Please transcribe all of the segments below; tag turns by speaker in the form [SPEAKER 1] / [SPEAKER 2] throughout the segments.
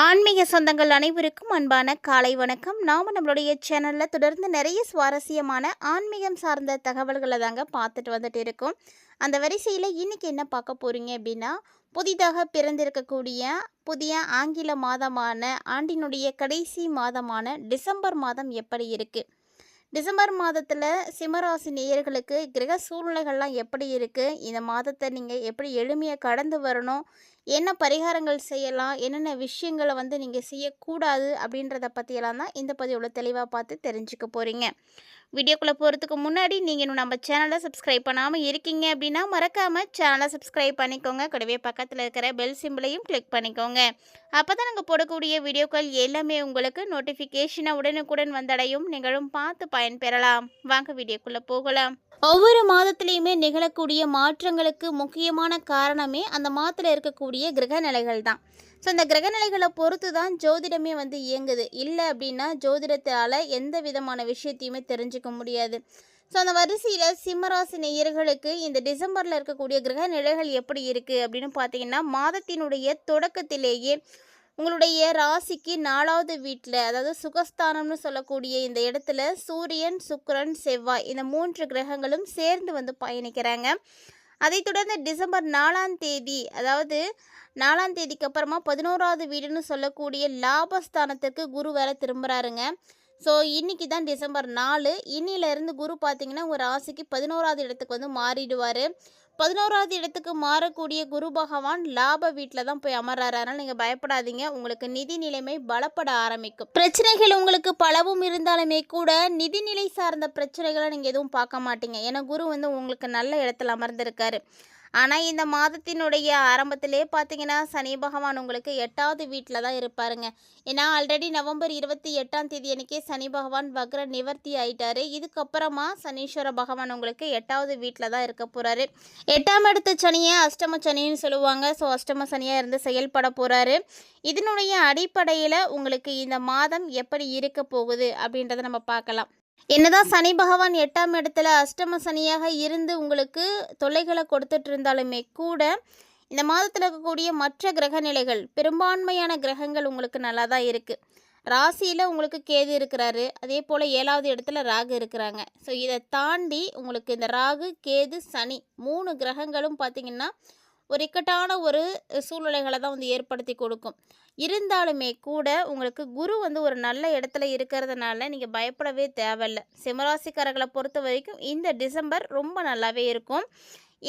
[SPEAKER 1] ஆன்மீக சொந்தங்கள் அனைவருக்கும் அன்பான காலை வணக்கம். நாம் நம்மளுடைய சேனலில் தொடர்ந்து நிறைய சுவாரஸ்யமான ஆன்மீகம் சார்ந்த தகவல்களை தாங்க பார்த்துட்டு வந்துட்டு இருக்கோம். அந்த வரிசையில் இன்றைக்கி என்ன பார்க்க போகிறீங்க அப்படின்னா புதிதாக பிறந்திருக்கக்கூடிய புதிய ஆங்கில மாதமான ஆண்டினுடைய கடைசி மாதமான டிசம்பர் மாதம் எப்படி இருக்குது டிசம்பர் மாதத்தில் சிம்மராசி நேயர்களுக்கு கிரக சூழ்நிலைகள்லாம் எப்படி இருக்குது இந்த மாதத்தை நீங்கள் எப்படி எளிமையாக கடந்து வரணும்? என்ன பரிகாரங்கள் செய்யலாம்? என்னென்ன விஷயங்களை வந்து நீங்கள் செய்யக்கூடாது? அப்படின்றத பற்றியெல்லாம் தான் இந்த பதிவில் தெளிவாக பார்த்து தெரிஞ்சுக்க போகிறீங்க வீடியோக்குள்ளே போகிறதுக்கு முன்னாடி நீங்கள் இன்னும் நம்ம சேனலை சப்ஸ்கிரைப் பண்ணாமல் இருக்கீங்க அப்படின்னா மறக்காமல் சேனலை சப்ஸ்கிரைப் பண்ணிக்கோங்க. கூடவே பக்கத்தில் இருக்கிற பெல் சிம்பிளையும் கிளிக் பண்ணிக்கோங்க. அப்போ தான் நாங்கள் போடக்கூடிய வீடியோக்கள் எல்லாமே உங்களுக்கு நோட்டிஃபிகேஷனை உடனுக்குடன் வந்தடையும். நீங்களும் பார்த்து பயன்பெறலாம். வாங்க வீடியோக்குள்ளே போகலாம். ஒவ்வொரு மாதத்துலேயுமே நிகழக்கூடிய மாற்றங்களுக்கு முக்கியமான காரணமே அந்த மாதத்தில் இருக்கக்கூடிய கிரக நிலைகள் தான். ஸோ அந்த கிரகநிலைகளை பொறுத்து தான் ஜோதிடமே வந்து இயங்குது. இல்லை அப்படின்னா ஜோதிடத்தால் எந்த விதமான விஷயத்தையுமே தெரிஞ்சுக்க முடியாது. ஸோ அந்த வரிசையில் சிம்மராசி நேயர்களுக்கு இந்த டிசம்பரில் இருக்கக்கூடிய கிரக நிலைகள் எப்படி இருக்குது அப்படின்னு பார்த்தீங்கன்னா மாதத்தினுடைய தொடக்கத்திலேயே உங்களுடைய ராசிக்கு நாலாவது வீட்டில் அதாவது சுகஸ்தானம்னு சொல்லக்கூடிய இந்த இடத்துல சூரியன் சுக்கரன் செவ்வாய் இந்த மூன்று கிரகங்களும் சேர்ந்து வந்து பயணிக்கிறாங்க. அதைத் தொடர்ந்து டிசம்பர் நாலாம் தேதி அதாவது நாலாம் தேதிக்கு அப்புறமா பதினோராவது வீடுன்னு சொல்லக்கூடிய லாபஸ்தானத்திற்கு குரு வேற திரும்புகிறாருங்க ஸோ இன்றைக்கி தான் டிசம்பர் நாலு. இன்னிலேருந்து குரு பார்த்தீங்கன்னா உங்கள் ராசிக்கு பதினோராவது இடத்துக்கு வந்து மாறிடுவார். பதினோராவது இடத்துக்கு மாறக்கூடிய குரு பகவான் லாப வீட்டில் தான் போய் அமர்றாரு. அதனால் நீங்கள் பயப்படாதீங்க. உங்களுக்கு நிதி நிலைமை பலப்பட ஆரம்பிக்கும். பிரச்சனைகள் உங்களுக்கு பலவும் இருந்தாலுமே கூட நிதிநிலை சார்ந்த பிரச்சனைகளை நீங்கள் எதுவும் பார்க்க மாட்டீங்க. ஏன்னா குரு வந்து உங்களுக்கு நல்ல இடத்துல அமர்ந்திருக்காரு. ஆனால் இந்த மாதத்தினுடைய ஆரம்பத்திலே பார்த்தீங்கன்னா சனி பகவான் உங்களுக்கு எட்டாவது வீட்டில் தான் இருப்பாருங்க. ஏன்னா ஆல்ரெடி நவம்பர் இருபத்தி எட்டாம் தேதி அன்றைக்கே சனி பகவான் வக்ர நிவர்த்தி ஆயிட்டாரு. இதுக்கப்புறமா சனீஸ்வர பகவான் உங்களுக்கு எட்டாவது வீட்டில் தான் இருக்க போகிறாரு எட்டாம் இடத்து சனியை அஷ்டம சனின்னு சொல்லுவாங்க. ஸோ அஷ்டம சனியாக இருந்து செயல்பட போகிறாரு இதனுடைய அடிப்படையில் உங்களுக்கு இந்த மாதம் எப்படி இருக்க போகுது அப்படின்றத நம்ம பார்க்கலாம். என்னதான் சனி பகவான் எட்டாம் இடத்துல அஷ்டம சனியாக இருந்து உங்களுக்கு தொல்லைகளை கொடுத்துட்டு இருந்தாலுமே கூட இந்த மாதத்தில் இருக்கக்கூடிய மற்ற கிரக நிலைகள் பெரும்பான்மையான கிரகங்கள் உங்களுக்கு நல்லா தான் இருக்குது ராசியில் உங்களுக்கு கேது இருக்கிறாரு அதே போல் ஏழாவது இடத்துல ராகு இருக்கிறாங்க. ஸோ இதை தாண்டி உங்களுக்கு இந்த ராகு கேது சனி மூணு கிரகங்களும் பார்த்திங்கன்னா ஒரு இக்கட்டான ஒரு சூழ்நிலைகளை தான் வந்து ஏற்படுத்தி கொடுக்கும். இருந்தாலுமே கூட உங்களுக்கு குரு வந்து ஒரு நல்ல இடத்துல இருக்கிறதுனால நீங்கள் பயப்படவே தேவையில்ல. சிம்மராசிக்காரர்களை பொறுத்த வரைக்கும் இந்த டிசம்பர் ரொம்ப நல்லாவே இருக்கும்.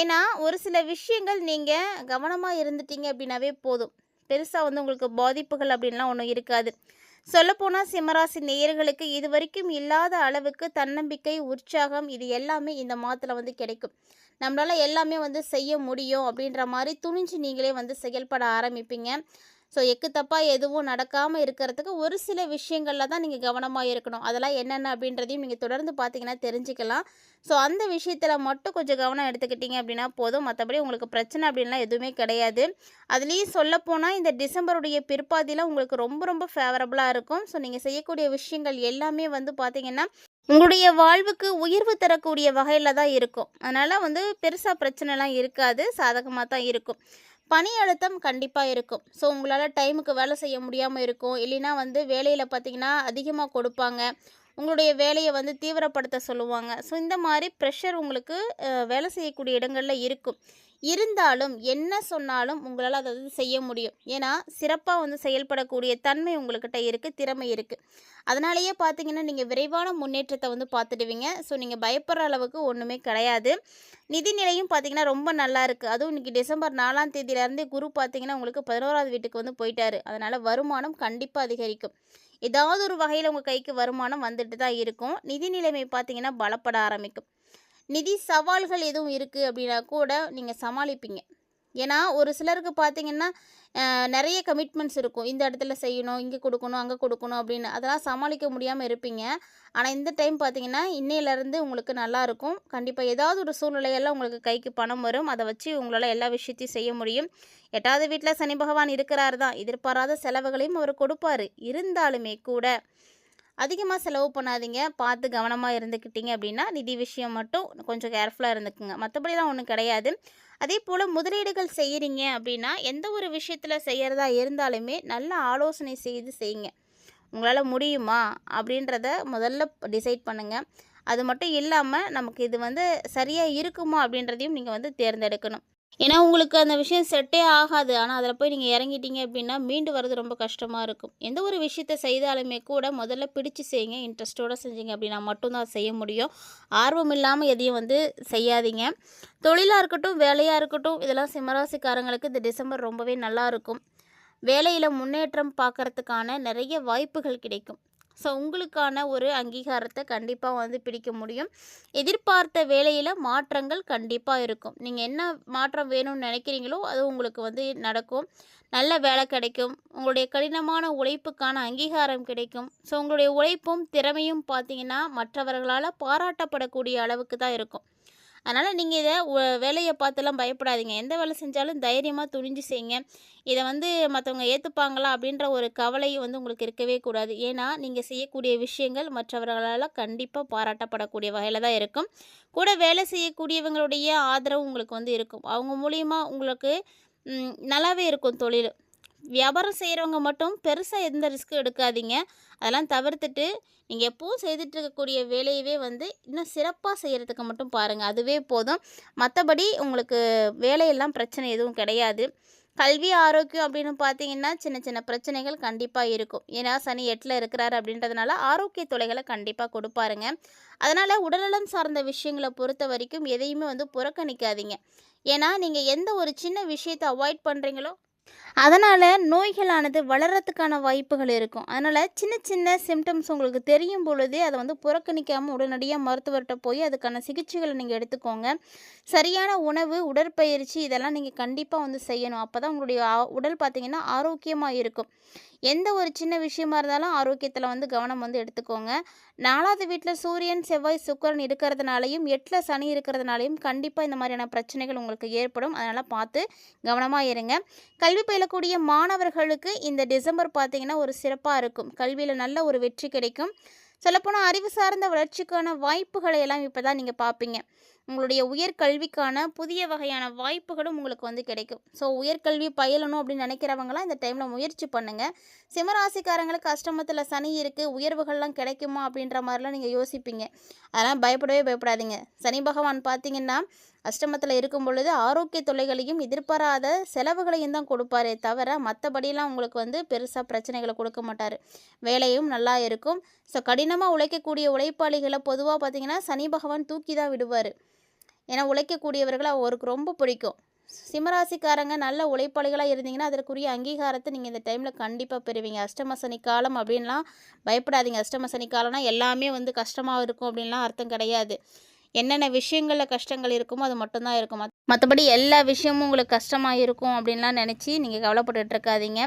[SPEAKER 1] ஏன்னா ஒரு சில விஷயங்கள் நீங்கள் கவனமாக இருந்துட்டீங்க அப்படின்னாவே போதும். பெருசாக வந்து உங்களுக்கு பாதிப்புகள் அப்படின்லாம் ஒன்றும் இருக்காது. சொல்லப்போனால் சிம்மராசி நேயர்களுக்கு இது வரைக்கும் இல்லாத அளவுக்கு தன்னம்பிக்கை உற்சாகம் இது எல்லாமே இந்த மாதத்தில் வந்து கிடைக்கும். நம்மளால் எல்லாமே வந்து செய்ய முடியும் அப்படின்ற மாதிரி துணிஞ்சு நீங்களே வந்து செயல்பட ஆரம்பிப்பீங்க. ஸோ எக்கு தப்பாக எதுவும் நடக்காமல் இருக்கிறதுக்கு ஒரு சில விஷயங்களில் தான் நீங்கள் கவனமாக இருக்கணும். அதெல்லாம் என்னென்ன அப்படின்றதையும் நீங்கள் தொடர்ந்து பார்த்தீங்கன்னா தெரிஞ்சுக்கலாம். ஸோ அந்த விஷயத்தில் மட்டும் கொஞ்சம் கவனம் எடுத்துக்கிட்டீங்க அப்படின்னா போதும். மற்றபடி உங்களுக்கு பிரச்சனை அப்படின்லாம் எதுவுமே கிடையாது. அதுலேயும் சொல்லப்போனால் இந்த டிசம்பருடைய பிற்பாதியில் உங்களுக்கு ரொம்ப ரொம்ப ஃபேவரபுளாக இருக்கும். ஸோ நீங்கள் செய்யக்கூடிய விஷயங்கள் எல்லாமே வந்து பார்த்தீங்கன்னா உங்களுடைய வாழ்வுக்கு உயர்வு தரக்கூடிய வகையில் தான் இருக்கும். அதனால் வந்து பெருசாக பிரச்சனைலாம் இருக்காது. சாதகமாக தான் இருக்கும். பணி அழுத்தம் கண்டிப்பாக இருக்கும். ஸோ உங்களால் டைமுக்கு வேலை செய்ய முடியாமல் இருக்கும். இல்லைன்னா வந்து வேலையில் பார்த்தீங்கன்னா அதிகமாக கொடுப்பாங்க. உங்களுடைய வேலையை வந்து தீவிரப்படுத்த சொல்லுவாங்க. ஸோ இந்த மாதிரி ப்ரெஷர் உங்களுக்கு வேலை செய்யக்கூடிய இடங்களில் இருக்கும். இருந்தாலும் என்ன சொன்னாலும் உங்களால் அதை வந்து செய்ய முடியும். ஏன்னா சிறப்பாக வந்து செயல்படக்கூடிய தன்மை உங்கள்கிட்ட இருக்குது திறமை இருக்குது அதனாலேயே பார்த்தீங்கன்னா நீங்கள் விரைவான முன்னேற்றத்தை வந்து பார்த்துடுவீங்க ஸோ நீங்கள் பயப்படுற அளவுக்கு ஒன்றுமே கிடையாது. நிதிநிலையும் பார்த்தீங்கன்னா ரொம்ப நல்லா இருக்குது அதுவும் இன்றைக்கி டிசம்பர் நாலாம் தேதியிலேருந்து குரு பார்த்தீங்கன்னா உங்களுக்கு பதினோராவது வீட்டுக்கு வந்து போயிட்டாரு. அதனால் வருமானம் கண்டிப்பாக அதிகரிக்கும். ஏதாவது ஒரு வகையில் உங்கள் கைக்கு வருமானம் வந்துட்டு தான் இருக்கும். நிதி நிலைமை பார்த்தீங்கன்னா பலப்பட ஆரம்பிக்கும். நிதி சவால்கள் எதுவும் இருக்குது அப்படின்னா கூட நீங்கள் சமாளிப்பீங்க. ஏன்னா ஒரு சிலருக்கு பார்த்தீங்கன்னா நிறைய கமிட்மெண்ட்ஸ் இருக்கும். இந்த இடத்துல செய்யணும் இங்கே கொடுக்கணும் அங்கே கொடுக்கணும் அப்படின்னு. அதெல்லாம் சமாளிக்க முடியாமல் இருப்பீங்க. ஆனால் இந்த டைம் பார்த்தீங்கன்னா இன்னையிலேருந்து உங்களுக்கு நல்லாயிருக்கும் கண்டிப்பாக ஏதாவது ஒரு சூழ்நிலையெல்லாம் உங்களுக்கு கைக்கு பணம் வரும். அதை வச்சு உங்களால் எல்லா விஷயத்தையும் செய்ய முடியும். எட்டாவது வீட்டில் சனி பகவான் இருக்கிறார் தான். எதிர்பாராத செலவுகளையும் அவர் கொடுப்பாரு. இருந்தாலுமே கூட அதிகமாக செலவு பண்ணாதீங்க. பார்த்து கவனமாக இருந்துக்கிட்டீங்க அப்படின்னா நிதி விஷயம் மட்டும் கொஞ்சம் கேர்ஃபுல்லாக இருந்துக்குங்க. மற்றபடிலாம் ஒன்றும் கிடையாது. அதே போல் முதலீடுகள் செய்கிறீங்க அப்படின்னா எந்த ஒரு விஷயத்தில் செய்கிறதா இருந்தாலுமே நல்ல ஆலோசனை செய்து செய்யுங்க. உங்களால் முடியுமா அப்படின்றத முதல்ல டிசைட் பண்ணுங்கள் அது மட்டும் இல்லாமல் நமக்கு இது வந்து சரியாக இருக்குமா அப்படின்றதையும் நீங்கள் வந்து தேர்ந்தெடுக்கணும். ஏன்னா உங்களுக்கு அந்த விஷயம் செட்டே ஆகாது. ஆனால் அதில் போய் நீங்கள் இறங்கிட்டீங்க அப்படின்னா மீண்டு வர்றது ரொம்ப கஷ்டமாக இருக்கும். எந்த ஒரு விஷயத்தை செய்தாலுமே கூட முதல்ல பிடிச்சு செய்யுங்க. இன்ட்ரெஸ்ட்டோடு செஞ்சீங்க அப்படின்னா மட்டும்தான் செய்ய முடியும். ஆர்வம் இல்லாமல் எதையும் வந்து செய்யாதீங்க. தொழிலாக இருக்கட்டும் வேலையாக இருக்கட்டும் இதெல்லாம் சிம்மராசிக்காரங்களுக்கு இந்த டிசம்பர் ரொம்பவே நல்லா இருக்கும். வேலையில் முன்னேற்றம் பார்க்கறதுக்கான நிறைய வாய்ப்புகள் கிடைக்கும். ஸோ உங்களுக்கான ஒரு அங்கீகாரத்தை கண்டிப்பாக வந்து பிடிக்க முடியும். எதிர்பார்த்த வேலையில் மாற்றங்கள் கண்டிப்பாக இருக்கும். நீங்கள் என்ன மாற்றம் வேணும்னு நினைக்கிறீங்களோ அது உங்களுக்கு வந்து நடக்கும். நல்ல வேலை கிடைக்கும். உங்களுடைய கடினமான உழைப்புக்கான அங்கீகாரம் கிடைக்கும். ஸோ உங்களுடைய உழைப்பும் திறமையும் பார்த்தீங்கன்னா மற்றவர்களால் பாராட்டப்படக்கூடிய அளவுக்கு தான் இருக்கும். அதனால் நீங்கள் இதை வேலையை பார்த்துலாம் பயப்படாதீங்க. எந்த வேலை செஞ்சாலும் தைரியமாக துணிஞ்சு செய்யுங்க இதை வந்து மற்றவங்க ஏற்றுப்பாங்களா அப்படின்ற ஒரு கவலை வந்து உங்களுக்கு இருக்கவே கூடாது. ஏன்னா நீங்கள் செய்யக்கூடிய விஷயங்கள் மற்றவர்களால் கண்டிப்பாக பாராட்டப்படக்கூடிய வகையில் தான் இருக்கும். கூட வேலை செய்யக்கூடியவங்களுடைய ஆதரவு உங்களுக்கு வந்து இருக்கும். அவங்க மூலியமாக உங்களுக்கு நல்லாவே இருக்கும் தொழில். வியாபாரம் செய்கிறவங்க மட்டும் பெருசாக எந்த ரிஸ்க்கும் எடுக்காதீங்க. அதெல்லாம் தவிர்த்துட்டு நீங்கள் எப்போவும் செய்துட்டு இருக்கக்கூடிய வேலையவே வந்து இன்னும் சிறப்பாக செய்கிறதுக்கு மட்டும் பாருங்கள் அதுவே போதும். மற்றபடி உங்களுக்கு வேலையெல்லாம் பிரச்சனை எதுவும் கிடையாது. கல்வி ஆரோக்கியம் அப்படின்னு பார்த்தீங்கன்னா சின்ன சின்ன பிரச்சனைகள் கண்டிப்பாக இருக்கும். ஏன்னா சனி எட்டில் இருக்கிறாரு அப்படின்றதுனால ஆரோக்கிய தொலைகளை கண்டிப்பாக கொடுப்பாருங்க. அதனால் உடல்நலம் சார்ந்த விஷயங்களை பொறுத்த வரைக்கும் எதையுமே வந்து புறக்கணிக்காதீங்க. ஏன்னா நீங்கள் எந்த ஒரு சின்ன விஷயத்தை அவாய்ட் பண்ணுறீங்களோ அதனால் நோய்களானது வளர்கிறதுக்கான வாய்ப்புகள் இருக்கும். அதனால் சின்ன சின்ன சிம்டம்ஸ் உங்களுக்கு தெரியும் பொழுதே அதை வந்து புறக்கணிக்காமல் உடனடியாக மருத்துவர்கிட்ட போய் அதுக்கான சிகிச்சைகளை நீங்கள் எடுத்துக்கோங்க. சரியான உணவு உடற்பயிற்சி இதெல்லாம் நீங்கள் கண்டிப்பாக வந்து செய்யணும். அப்போ தான் உங்களுடைய உடல் பார்த்திங்கன்னா ஆரோக்கியமாக இருக்கும். எந்த ஒரு சின்ன விஷயமா இருந்தாலும் ஆரோக்கியத்தில் வந்து கவனம் வந்து எடுத்துக்கோங்க. நாலாவது வீட்டில் சூரியன் செவ்வாய் சுக்கரன் இருக்கிறதுனாலையும் எட்டில் சனி இருக்கிறதுனாலையும் கண்டிப்பாக இந்த மாதிரியான பிரச்சனைகள் உங்களுக்கு ஏற்படும். அதனால் பார்த்து கவனமாக இருங்க. கல்வி பயிலக்கூடிய மாணவர்களுக்கு இந்த டிசம்பர் பார்த்திங்கன்னா ஒரு சிறப்பாக இருக்கும். கல்வியில் நல்ல ஒரு வெற்றி கிடைக்கும். சொல்லப்போனால் அறிவு சார்ந்த வளர்ச்சிக்கான வாய்ப்புகளை எல்லாம் இப்போ தான் நீங்கள் பார்ப்பீங்க. உங்களுடைய உயர்கல்விக்கான புதிய வகையான வாய்ப்புகளும் உங்களுக்கு வந்து கிடைக்கும். ஸோ உயர்கல்வி பயிலணும் அப்படின்னு நினைக்கிறவங்களாம் இந்த டைமில் முயற்சி பண்ணுங்கள் சிம்மராசிக்காரங்களுக்கு அஷ்டமத்தில் சனி இருக்குது உயர்வுகள்லாம் கிடைக்குமா அப்படின்ற மாதிரிலாம் நீங்கள் யோசிப்பீங்க. அதெல்லாம் பயப்படவே பயப்படாதீங்க. சனி பகவான் பார்த்தீங்கன்னா அஷ்டமத்தில் இருக்கும் பொழுது ஆரோக்கிய தொல்லைகளையும் எதிர்பாராத செலவுகளையும் தான் கொடுப்பாரே தவிர மற்றபடியெல்லாம் உங்களுக்கு வந்து பெருசாக பிரச்சனைகளை கொடுக்க மாட்டார். வேலையும் நல்லா இருக்கும். ஸோ கடினமாக உழைக்கக்கூடிய உழைப்பாளிகளை பொதுவாக பார்த்திங்கன்னா சனி பகவான் தூக்கி தான் விடுவார். ஏன்னா உழைக்கக்கூடியவர்களை அவருக்கு ரொம்ப பிடிக்கும். சிம்மராசிக்காரங்க நல்ல உழைப்பாளிகளாக இருந்தீங்கன்னா அதற்குரிய அங்கீகாரத்தை நீங்கள் இந்த டைமில் கண்டிப்பாக பெறுவீங்க. அஷ்டம சனி காலம் அப்படின்லாம் பயப்படாதீங்க. அஷ்டம சனி காலம்னா எல்லாமே வந்து கஷ்டமாக இருக்கும் அப்படின்லாம் அர்த்தம் கிடையாது. என்னென்ன விஷயங்களில் கஷ்டங்கள் இருக்குமோ அது மட்டும்தான் இருக்கும். மற்றபடி எல்லா விஷயமும் உங்களுக்கு கஷ்டமாக இருக்கும் அப்படின்லாம் நினச்சி நீங்கள் கவலைப்பட்டுட்டு இருக்காதீங்க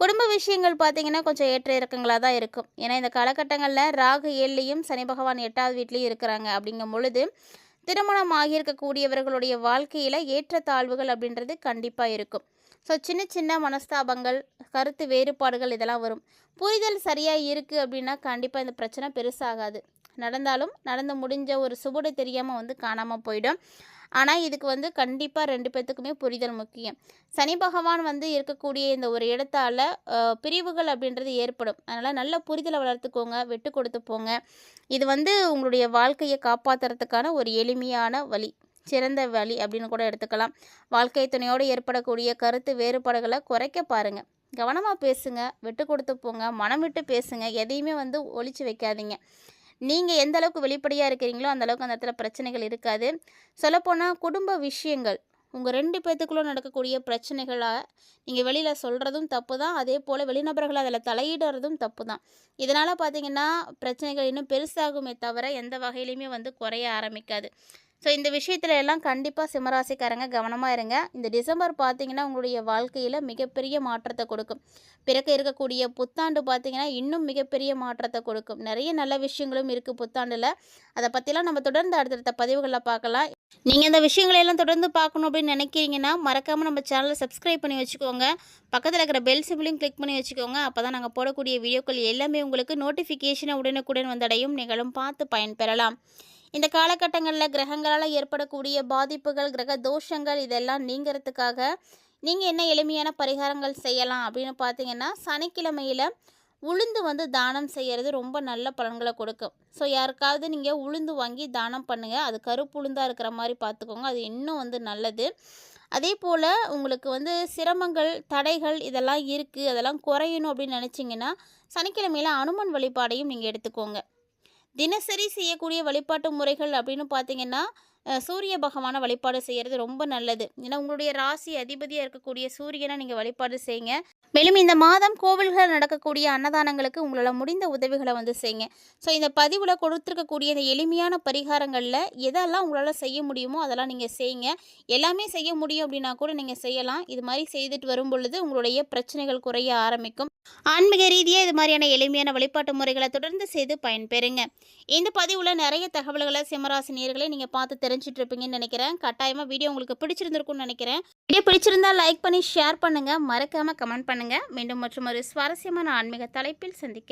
[SPEAKER 1] குடும்ப விஷயங்கள் பார்த்தீங்கன்னா கொஞ்சம் ஏற்ற இறக்கங்களாக தான் இருக்கும். ஏன்னா இந்த காலகட்டங்களில் ராகு ஏழுலையும் சனி பகவான் எட்டாவது வீட்லேயும் இருக்கிறாங்க அப்படிங்கும் பொழுது திருமணம் ஆகியிருக்கக்கூடியவர்களுடைய வாழ்க்கையில் ஏற்ற தாழ்வுகள் அப்படின்றது கண்டிப்பாக இருக்கும். ஸோ சின்ன சின்ன மனஸ்தாபங்கள் கருத்து வேறுபாடுகள் இதெல்லாம் வரும். புரிதல் சரியாக இருக்குது அப்படின்னா கண்டிப்பாக இந்த பிரச்சனை பெருசாகாது. நடந்தாலும் நடந்து முடிஞ்ச ஒரு சுவடு தெரியாமல் வந்து காணாமல் போயிடும். ஆனால் இதுக்கு வந்து கண்டிப்பாக ரெண்டு பேர்த்துக்குமே புரிதல் முக்கியம். சனி பகவான் வந்து இருக்கக்கூடிய இந்த ஒரு இடத்தால் பிரிவுகள் அப்படின்றது ஏற்படும். அதனால் நல்ல புரிதலை வளர்த்துக்கோங்க விட்டு கொடுத்து போங்க. இது வந்து உங்களுடைய வாழ்க்கையை காப்பாற்றுறதுக்கான ஒரு எளிமையான வழி சிறந்த வழி அப்படின்னு கூட எடுத்துக்கலாம். வாழ்க்கை துணையோடு ஏற்படக்கூடிய கருத்து வேறுபாடுகளை குறைக்க பாருங்கள் கவனமாக பேசுங்க விட்டு கொடுத்து போங்க மனம் விட்டு பேசுங்க எதையுமே வந்து ஒழிச்சு வைக்காதீங்க. நீங்கள் எந்த அளவுக்கு வெளிப்படையாக இருக்கிறீங்களோ அந்த அளவுக்கு அந்த இடத்துல பிரச்சனைகள் இருக்காது. சொல்லப்போனால் குடும்ப விஷயங்கள். உங்கள் ரெண்டு பேர்த்துக்குள்ளே நடக்கக்கூடிய பிரச்சனைகளாக நீங்கள் வெளியில் சொல்கிறதும் தப்பு தான் அதே போல் வெளிநபர்கள் அதில் தலையிடுறதும் தப்பு தான் இதனால் பார்த்தீங்கன்னா பிரச்சனைகள் இன்னும் பெருசாகுமே தவிர எந்த வகையிலையுமே வந்து குறைய ஆரம்பிக்காது. ஸோ இந்த விஷயத்துல எல்லாம் கண்டிப்பாக சிம்மராசிக்காரங்க கவனமாக இருங்க. இந்த டிசம்பர் பார்த்தீங்கன்னா உங்களுடைய வாழ்க்கையில் மிகப்பெரிய மாற்றத்தை கொடுக்கும். பிறக்க இருக்கக்கூடிய புத்தாண்டு பார்த்தீங்கன்னா இன்னும் மிகப்பெரிய மாற்றத்தை கொடுக்கும். நிறைய நல்ல விஷயங்களும் இருக்குது புத்தாண்டில். அதை பற்றிலாம் நம்ம தொடர்ந்து அடுத்தடுத்த பதிவுகளில் பார்க்கலாம் நீங்கள் இந்த விஷயங்களையெல்லாம் தொடர்ந்து பார்க்கணும் அப்படின்னு நினைக்கிறீங்கன்னா மறக்காமல் நம்ம சேனலை சப்ஸ்கிரைப் பண்ணி வச்சுக்கோங்க. பக்கத்தில் இருக்கிற பெல் சிம்பிளையும் கிளிக் பண்ணி வச்சுக்கோங்க. அப்போ தான் நாங்கள் போடக்கூடிய வீடியோக்கள் எல்லாமே உங்களுக்கு நோட்டிஃபிகேஷனை உடனுக்குடன் வந்தடையும். நீங்களும் பார்த்து பயன்பெறலாம். இந்த காலகட்டங்களில் கிரகங்களால் ஏற்படக்கூடிய பாதிப்புகள் கிரக தோஷங்கள் இதெல்லாம் நீங்கிறதுக்காக நீங்கள் என்ன எளிமையான பரிகாரங்கள் செய்யலாம் அப்படின்னு பார்த்தீங்கன்னா சனிக்கிழமையில் உளுந்து வந்து தானம் செய்கிறது ரொம்ப நல்ல பலன்களை கொடுக்கும். ஸோ யாருக்காவது நீங்கள் உளுந்து வாங்கி தானம் பண்ணுங்கள் அது கருப்பு உளுந்தாக இருக்கிற மாதிரி பார்த்துக்கோங்க அது இன்னும் வந்து நல்லது. அதே போல் உங்களுக்கு வந்து சிரமங்கள் தடைகள் இதெல்லாம் இருக்குது அதெல்லாம் குறையணும் அப்படின்னு நினச்சிங்கன்னா சனிக்கிழமையில் அனுமன் வழிபாடையும் நீங்கள் எடுத்துக்கோங்க. தினசரி செய்யக்கூடிய வழிபாட்டு முறைகள் அப்படின்னு பார்த்தீங்கன்னா சூரிய பகவானை வழிபாடு செய்கிறது ரொம்ப நல்லது. ஏன்னா உங்களுடைய ராசி அதிபதியாக இருக்கக்கூடிய சூரியனை நீங்கள் வழிபாடு செய்யுங்க மேலும் இந்த மாதம் கோவில்களில் நடக்கக்கூடிய அன்னதானங்களுக்கு உங்களால் முடிந்த உதவிகளை வந்து செய்யுங்க ஸோ இந்த பதிவில் கொடுத்துருக்கக்கூடிய இந்த எளிமையான பரிகாரங்களில் எதெல்லாம் உங்களால் செய்ய முடியுமோ அதெல்லாம் நீங்கள் செய்யுங்க எல்லாமே செய்ய முடியும் அப்படின்னா கூட நீங்கள் செய்யலாம். இது மாதிரி செய்துட்டு வரும் பொழுது உங்களுடைய பிரச்சனைகள் குறைய ஆரம்பிக்கும். ஆன்மீக ரீதியாக இது மாதிரியான எளிமையான வழிபாட்டு முறைகளை தொடர்ந்து செய்து பயன்பெறுங்க. இந்த பதிவில் நிறைய தகவல்களை சிம்மராசி நீங்கள் பார்த்து தெரிஞ்சிட்டு இருப்பீங்கன்னு நினைக்கிறேன். கட்டாயமாக வீடியோ உங்களுக்கு பிடிச்சிருந்திருக்கும்னு நினைக்கிறேன். வீடியோ பிடிச்சிருந்தா லைக் பண்ணி ஷேர் பண்ணுங்கள் மறக்காமல் கமெண்ட் பண்ணுங்கள் மீண்டும் மற்றும் ஒரு சுவாரஸ்யமான ஆன்மீக தலைப்பில் சந்திக்க